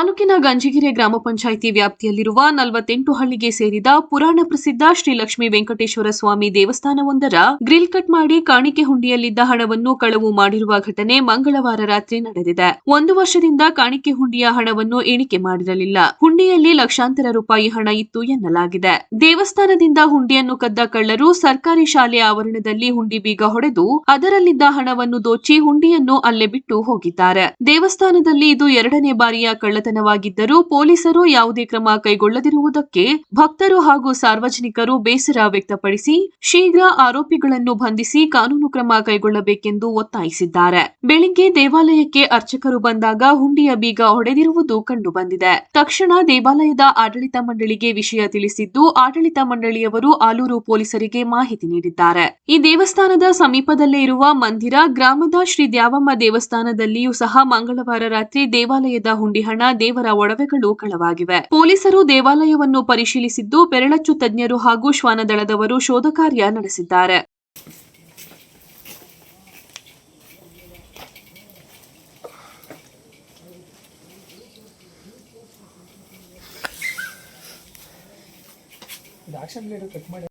ತಾಲೂಕಿನ ಗಂಜಿಗೆರೆ ಗ್ರಾಮ ಪಂಚಾಯಿತಿ ವ್ಯಾಪ್ತಿಯಲ್ಲಿರುವ ನಲವತ್ತೆಂಟು ಹಳ್ಳಿಗೆ ಸೇರಿದ ಪುರಾಣ ಪ್ರಸಿದ್ಧ ಶ್ರೀ ಲಕ್ಷ್ಮೀ ವೆಂಕಟೇಶ್ವರ ಸ್ವಾಮಿ ದೇವಸ್ಥಾನವೊಂದರ ಗ್ರಿಲ್ ಕಟ್ ಮಾಡಿ ಕಾಣಿಕೆ ಹುಂಡಿಯಲ್ಲಿದ್ದ ಹಣವನ್ನು ಕಳವು ಮಾಡಿರುವ ಘಟನೆ ಮಂಗಳವಾರ ರಾತ್ರಿ ನಡೆದಿದೆ. ಒಂದು ವರ್ಷದಿಂದ ಕಾಣಿಕೆ ಹುಂಡಿಯ ಹಣವನ್ನು ಎಣಿಕೆ ಮಾಡಿರಲಿಲ್ಲ. ಹುಂಡಿಯಲ್ಲಿ ಲಕ್ಷಾಂತರ ರೂಪಾಯಿ ಹಣ ಇತ್ತು ಎನ್ನಲಾಗಿದೆ. ದೇವಸ್ಥಾನದಿಂದ ಹುಂಡಿಯನ್ನು ಕದ್ದ ಕಳ್ಳರು ಸರ್ಕಾರಿ ಶಾಲೆಯ ಆವರಣದಲ್ಲಿ ಹುಂಡಿ ಬೀಗ ಹೊಡೆದು ಅದರಲ್ಲಿದ್ದ ಹಣವನ್ನು ದೋಚಿ ಹುಂಡಿಯನ್ನು ಅಲ್ಲೇ ಬಿಟ್ಟು ಹೋಗಿದ್ದಾರೆ. ದೇವಸ್ಥಾನದಲ್ಲಿ ಇದು ಎರಡನೇ ಬಾರಿಯ ಕಳ್ಳತನವಾಗಿದ್ದರೂ ಪೊಲೀಸರು ಯಾವುದೇ ಕ್ರಮ ಕೈಗೊಳ್ಳದಿರುವುದಕ್ಕೆ ಭಕ್ತರು ಹಾಗೂ ಸಾರ್ವಜನಿಕರು ಬೇಸರ ವ್ಯಕ್ತಪಡಿಸಿ ಶೀಘ್ರ ಆರೋಪಿಗಳನ್ನು ಬಂಧಿಸಿ ಕಾನೂನು ಕ್ರಮ ಕೈಗೊಳ್ಳಬೇಕೆಂದು ಒತ್ತಾಯಿಸಿದ್ದಾರೆ. ಬೆಳಿಗ್ಗೆ ದೇವಾಲಯಕ್ಕೆ ಅರ್ಚಕರು ಬಂದಾಗ ಹುಂಡಿಯ ಬೀಗ ಹೊಡೆದಿರುವುದು ಕಂಡುಬಂದಿದೆ. ತಕ್ಷಣ ದೇವಾಲಯದ ಆಡಳಿತ ಮಂಡಳಿಗೆ ವಿಷಯ ತಿಳಿಸಿದ್ದು, ಆಡಳಿತ ಮಂಡಳಿಯವರು ಆಲೂರು ಪೊಲೀಸರಿಗೆ ಮಾಹಿತಿ ನೀಡಿದ್ದಾರೆ. ಈ ದೇವಸ್ಥಾನದ ಸಮೀಪದಲ್ಲೇ ಇರುವ ಮಂದಿರ, ಗ್ರಾಮದ ಶ್ರೀ ದ್ಯಾವಮ್ಮ ದೇವಸ್ಥಾನದಲ್ಲಿಯೂ ಸಹ ಮಂಗಳವಾರ ರಾತ್ರಿ ದೇವಾಲಯದ ಹುಂಡಿ ಹಣ ದೇವರ ಒಡವೆಗಳು ಕಳವಾಗಿವೆ. ಪೊಲೀಸರು ದೇವಾಲಯವನ್ನು ಪರಿಶೀಲಿಸಿದ್ದು ಬೆರಳಚ್ಚು ತಜ್ಞರು ಹಾಗೂ ಶ್ವಾನದಳದವರು ಶೋಧ ಕಾರ್ಯ ನಡೆಸಿದ್ದಾರೆ. ಕಟ್ ಮಾಡಿ